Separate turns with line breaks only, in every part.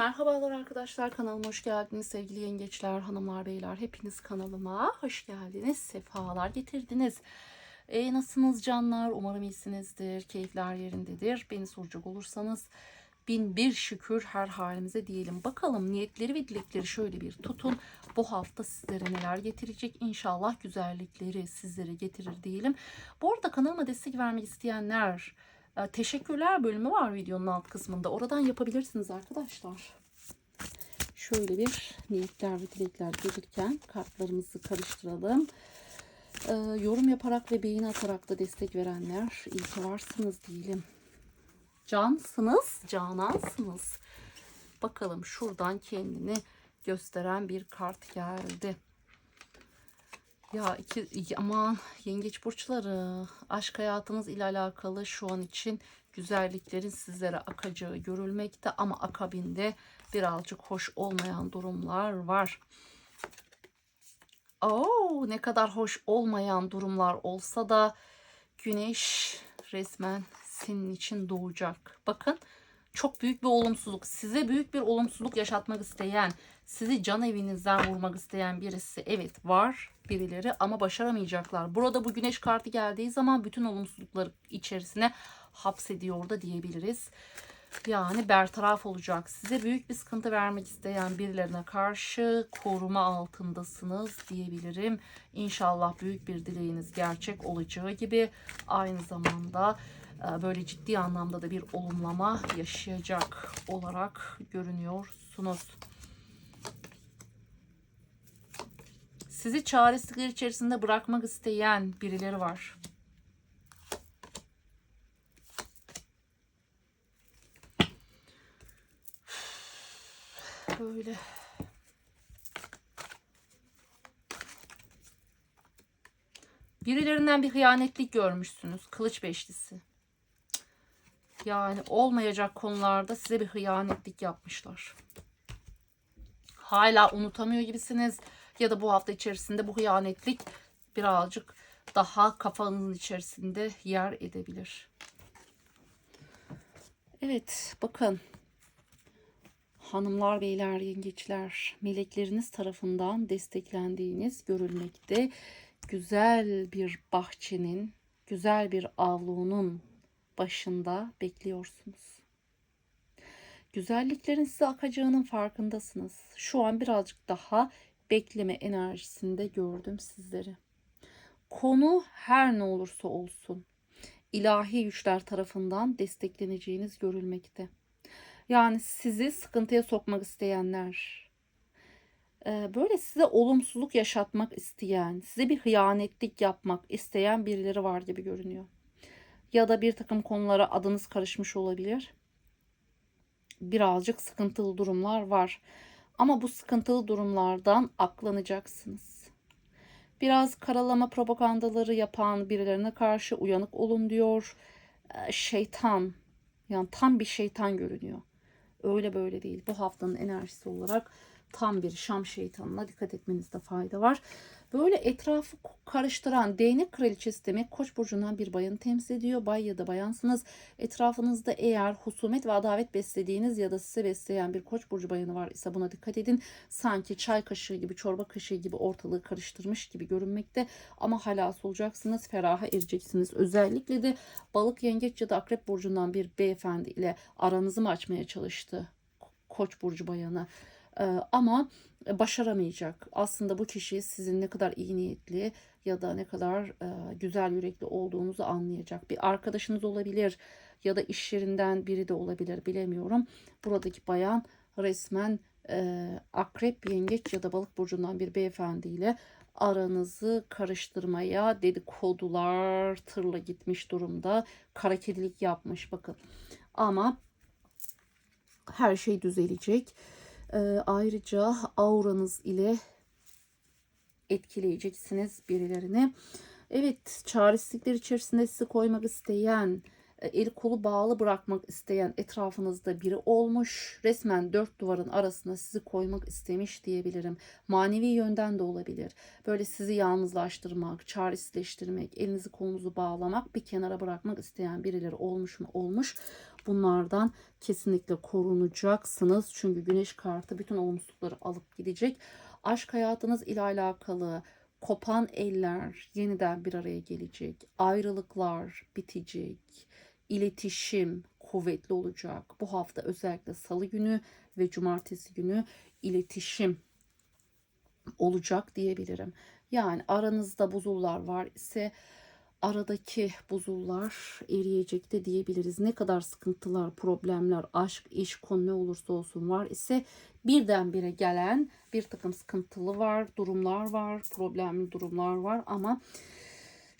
Merhabalar arkadaşlar kanalıma hoş geldiniz sevgili yengeçler, hanımlar, beyler hepiniz kanalıma hoş geldiniz, sefalar getirdiniz. E, nasılsınız canlar? Umarım iyisinizdir, keyifler yerindedir. Beni soracak olursanız bin bir şükür her halimize diyelim. Bakalım niyetleri ve dilekleri şöyle bir tutun. Bu hafta sizlere neler getirecek? İnşallah güzellikleri sizlere getirir diyelim. Bu arada kanalıma destek vermek isteyenler teşekkürler bölümü var videonun alt kısmında. Oradan yapabilirsiniz arkadaşlar. Şöyle bir niyetler ve dilekler gelirken kartlarımızı karıştıralım. E, yorum yaparak ve beğeni atarak da destek verenler iyi ki varsınız diyelim. Cansınız, canansınız. Bakalım şuradan kendini gösteren bir kart geldi. Ya iki, aman yengeç burçları aşk hayatınız ile alakalı şu an için güzelliklerin sizlere akacağı görülmekte ama akabinde birazcık hoş olmayan durumlar var. Oo, ne kadar hoş olmayan durumlar olsa da güneş resmen senin için doğacak. Bakın çok büyük bir olumsuzluk. Size büyük bir olumsuzluk yaşatmak isteyen, sizi can evinizden vurmak isteyen birisi evet var birileri ama başaramayacaklar. Burada bu güneş kartı geldiği zaman bütün olumsuzlukları içerisine hapsediyor da diyebiliriz. Yani bertaraf olacak. Size büyük bir sıkıntı vermek isteyen birilerine karşı koruma altındasınız diyebilirim. İnşallah büyük bir dileğiniz gerçek olacağı gibi aynı zamanda e, böyle ciddi anlamda da bir olumlama yaşayacak olarak görünüyorsunuz. Sizi çaresizlikler içerisinde bırakmak isteyen birileri var. Böyle. Birilerinden bir hıyanetlik görmüşsünüz. Kılıç beşlisi. Yani olmayacak konularda size bir hıyanetlik yapmışlar. Hala unutamıyor gibisiniz. Ya da bu hafta içerisinde bu hıyanetlik birazcık daha kafanızın içerisinde yer edebilir. Evet bakın. Hanımlar, beyler, yengeçler, melekleriniz tarafından desteklendiğiniz görülmekte. Güzel bir bahçenin, güzel bir avlunun başında bekliyorsunuz. Güzelliklerin size akacağının farkındasınız. Şu an birazcık daha bekleme enerjisinde gördüm sizleri. Konu her ne olursa olsun ilahi güçler tarafından destekleneceğiniz görülmekte. Yani sizi sıkıntıya sokmak isteyenler, e, böyle size olumsuzluk yaşatmak isteyen, size bir hıyanetlik yapmak isteyen birileri var gibi görünüyor. Ya da bir takım konulara adınız karışmış olabilir. Birazcık sıkıntılı durumlar var. Ama bu sıkıntılı durumlardan aklanacaksınız. Biraz karalama propagandaları yapan birilerine karşı uyanık olun diyor. E, şeytan, yani tam bir şeytan görünüyor. Öyle böyle değil. Bu haftanın enerjisi olarak tam bir Şam şeytanına dikkat etmenizde fayda var. Böyle etrafı karıştıran değnek kraliçesi demek Koç burcundan bir bayanı temsil ediyor. Bay ya da bayansınız. Etrafınızda eğer husumet ve adavet beslediğiniz ya da size besleyen bir Koç burcu bayanı var ise buna dikkat edin. Sanki çay kaşığı gibi, çorba kaşığı gibi ortalığı karıştırmış gibi görünmekte ama halas olacaksınız, feraha ereceksiniz. Özellikle de balık, yengeç ya da akrep burcundan bir beyefendi ile aranızı mı açmaya çalıştı Koç burcu bayanı? Ee, ama başaramayacak. Aslında bu kişi sizin ne kadar iyi niyetli ya da ne kadar e, güzel yürekli olduğunuzu anlayacak. Bir arkadaşınız olabilir ya da iş yerinden biri de olabilir bilemiyorum. Buradaki bayan resmen e, akrep, yengeç ya da balık burcundan bir beyefendiyle aranızı karıştırmaya dedikodular tırla gitmiş durumda. Kara kedilik yapmış bakın. Ama her şey düzelecek. E, ayrıca auranız ile etkileyeceksiniz birilerini. Evet çaresizlikler içerisinde sizi koymak isteyen, e, el kolu bağlı bırakmak isteyen etrafınızda biri olmuş. Resmen dört duvarın arasına sizi koymak istemiş diyebilirim. Manevi yönden de olabilir. Böyle sizi yalnızlaştırmak, çaresizleştirmek, elinizi kolunuzu bağlamak, bir kenara bırakmak isteyen birileri olmuş mu? Olmuş. Bunlardan kesinlikle korunacaksınız. Çünkü güneş kartı bütün olumsuzlukları alıp gidecek. Aşk hayatınız ile alakalı kopan eller yeniden bir araya gelecek. Ayrılıklar bitecek. İletişim kuvvetli olacak. Bu hafta özellikle salı günü ve cumartesi günü iletişim olacak diyebilirim. Yani aranızda buzullar var ise aradaki buzullar eriyecek de diyebiliriz. Ne kadar sıkıntılar, problemler, aşk, iş, konu ne olursa olsun var ise birdenbire gelen bir takım sıkıntılı var, durumlar var, problemli durumlar var ama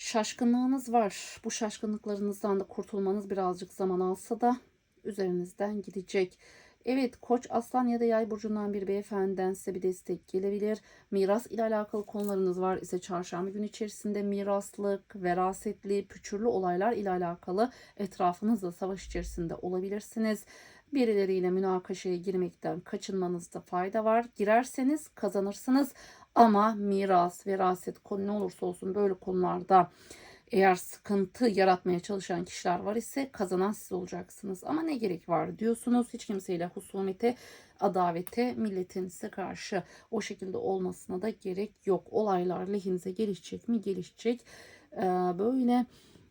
şaşkınlığınız var. Bu şaşkınlıklarınızdan da kurtulmanız birazcık zaman alsa da üzerinizden gidecek. Evet koç aslan ya da yay burcundan bir beyefendiden size bir destek gelebilir. Miras ile alakalı konularınız var ise çarşamba gün içerisinde miraslık, verasetli, püçürlü olaylar ile alakalı etrafınızda savaş içerisinde olabilirsiniz. Birileriyle münakaşaya girmekten kaçınmanızda fayda var. Girerseniz kazanırsınız ama miras, veraset konu ne olursa olsun böyle konularda eğer sıkıntı yaratmaya çalışan kişiler var ise kazanan siz olacaksınız. Ama ne gerek var diyorsunuz. Hiç kimseyle husumete, adavete, milletin size karşı o şekilde olmasına da gerek yok. Olaylar lehinize gelişecek mi? Gelişecek. Ee, böyle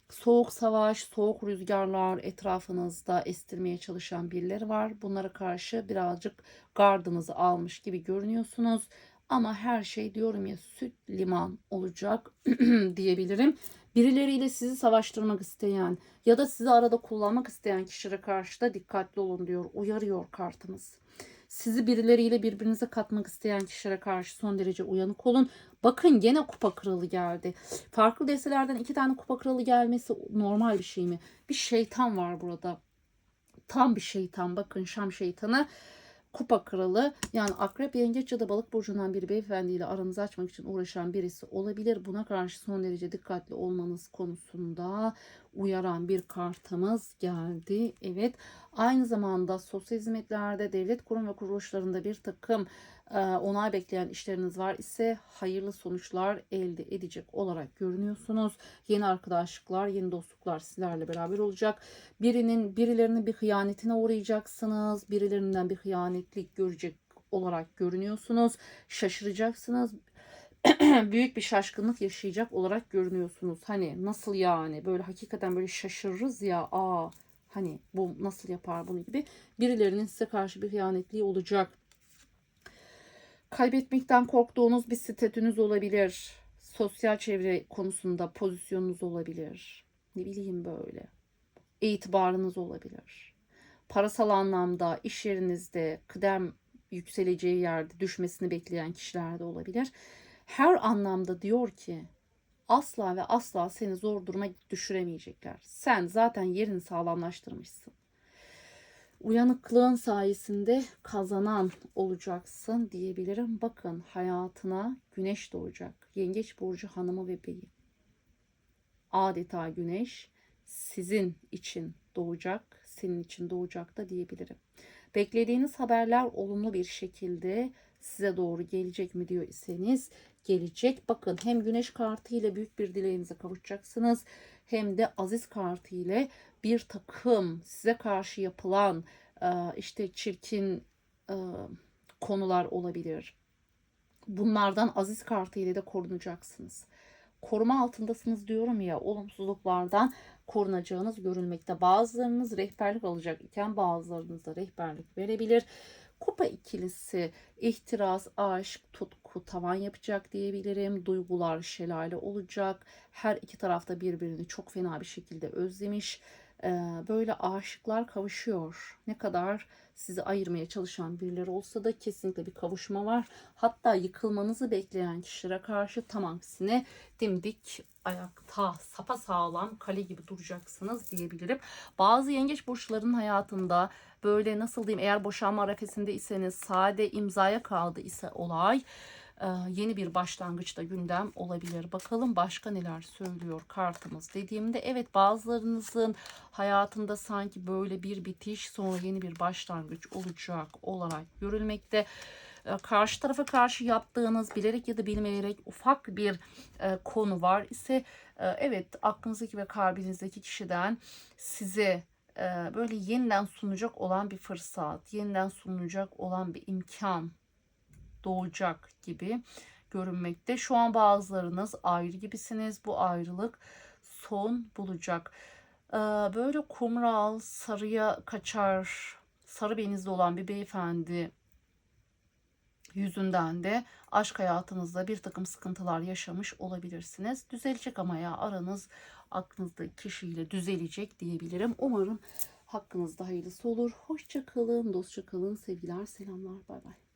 soğuk savaş, soğuk rüzgarlar etrafınızda estirmeye çalışan birileri var. Bunlara karşı birazcık gardınızı almış gibi görünüyorsunuz. Ama her şey diyorum ya süt liman olacak diyebilirim. Birileriyle sizi savaştırmak isteyen ya da sizi arada kullanmak isteyen kişilere karşı da dikkatli olun diyor. Uyarıyor kartımız. Sizi birileriyle birbirinize katmak isteyen kişilere karşı son derece uyanık olun. Bakın gene kupa kralı geldi. Farklı destelerden iki tane kupa kralı gelmesi normal bir şey mi? Bir şeytan var burada. Tam bir şeytan. Bakın Şam şeytanı kupa kralı yani akrep yengeç ya da balık burcundan bir beyefendiyle aranızı açmak için uğraşan birisi olabilir. Buna karşı son derece dikkatli olmanız konusunda uyaran bir kartımız geldi. Evet aynı zamanda sosyal hizmetlerde devlet kurum ve kuruluşlarında bir takım e, onay bekleyen işleriniz var ise hayırlı sonuçlar elde edecek olarak görünüyorsunuz. Yeni arkadaşlıklar, yeni dostluklar sizlerle beraber olacak. Birinin birilerinin bir hıyanetine uğrayacaksınız. Birilerinden bir hıyanetlik görecek olarak görünüyorsunuz. Şaşıracaksınız. büyük bir şaşkınlık yaşayacak olarak görünüyorsunuz. Hani nasıl yani böyle hakikaten böyle şaşırırız ya aa hani bu nasıl yapar bunu gibi birilerinin size karşı bir hıyanetliği olacak. Kaybetmekten korktuğunuz bir statünüz olabilir. Sosyal çevre konusunda pozisyonunuz olabilir. Ne bileyim böyle. İtibarınız olabilir. Parasal anlamda iş yerinizde kıdem yükseleceği yerde düşmesini bekleyen kişiler de olabilir. Her anlamda diyor ki asla ve asla seni zor duruma düşüremeyecekler. Sen zaten yerini sağlamlaştırmışsın uyanıklığın sayesinde kazanan olacaksın diyebilirim. Bakın hayatına güneş doğacak. Yengeç burcu hanımı ve beyi. Adeta güneş sizin için doğacak, senin için doğacak da diyebilirim. Beklediğiniz haberler olumlu bir şekilde size doğru gelecek mi diyor iseniz gelecek. Bakın hem güneş kartı ile büyük bir dileğinize kavuşacaksınız hem de aziz kartı ile bir takım size karşı yapılan e, işte çirkin e, konular olabilir. Bunlardan aziz kartı ile de korunacaksınız. Koruma altındasınız diyorum ya olumsuzluklardan korunacağınız görülmekte. Bazılarınız rehberlik alacak iken bazılarınız da rehberlik verebilir. Kupa ikilisi ihtiras, aşk, tutku tavan yapacak diyebilirim. Duygular şelale olacak. Her iki tarafta birbirini çok fena bir şekilde özlemiş. Böyle aşıklar kavuşuyor. Ne kadar sizi ayırmaya çalışan birileri olsa da kesinlikle bir kavuşma var. Hatta yıkılmanızı bekleyen kişilere karşı tam aksine dimdik ayakta sapa sağlam kale gibi duracaksınız diyebilirim. Bazı yengeç burçlarının hayatında böyle nasıl diyeyim eğer boşanma arefesinde iseniz sade imzaya kaldı ise olay yeni bir başlangıçta gündem olabilir. Bakalım başka neler söylüyor kartımız dediğimde evet bazılarınızın hayatında sanki böyle bir bitiş sonra yeni bir başlangıç olacak olarak görülmekte karşı tarafa karşı yaptığınız bilerek ya da bilmeyerek ufak bir konu var ise evet aklınızdaki ve kalbinizdeki kişiden size e, böyle yeniden sunacak olan bir fırsat, yeniden sunulacak olan bir imkan doğacak gibi görünmekte. Şu an bazılarınız ayrı gibisiniz. Bu ayrılık son bulacak. Ee, Böyle kumral, sarıya kaçar, sarı benizli olan bir beyefendi yüzünden de aşk hayatınızda bir takım sıkıntılar yaşamış olabilirsiniz. Düzelecek ama ya aranız aklınızdaki kişiyle düzelecek diyebilirim. Umarım hakkınızda hayırlısı olur. Hoşça kalın, dostça kalın. Sevgiler, selamlar. Bay bay.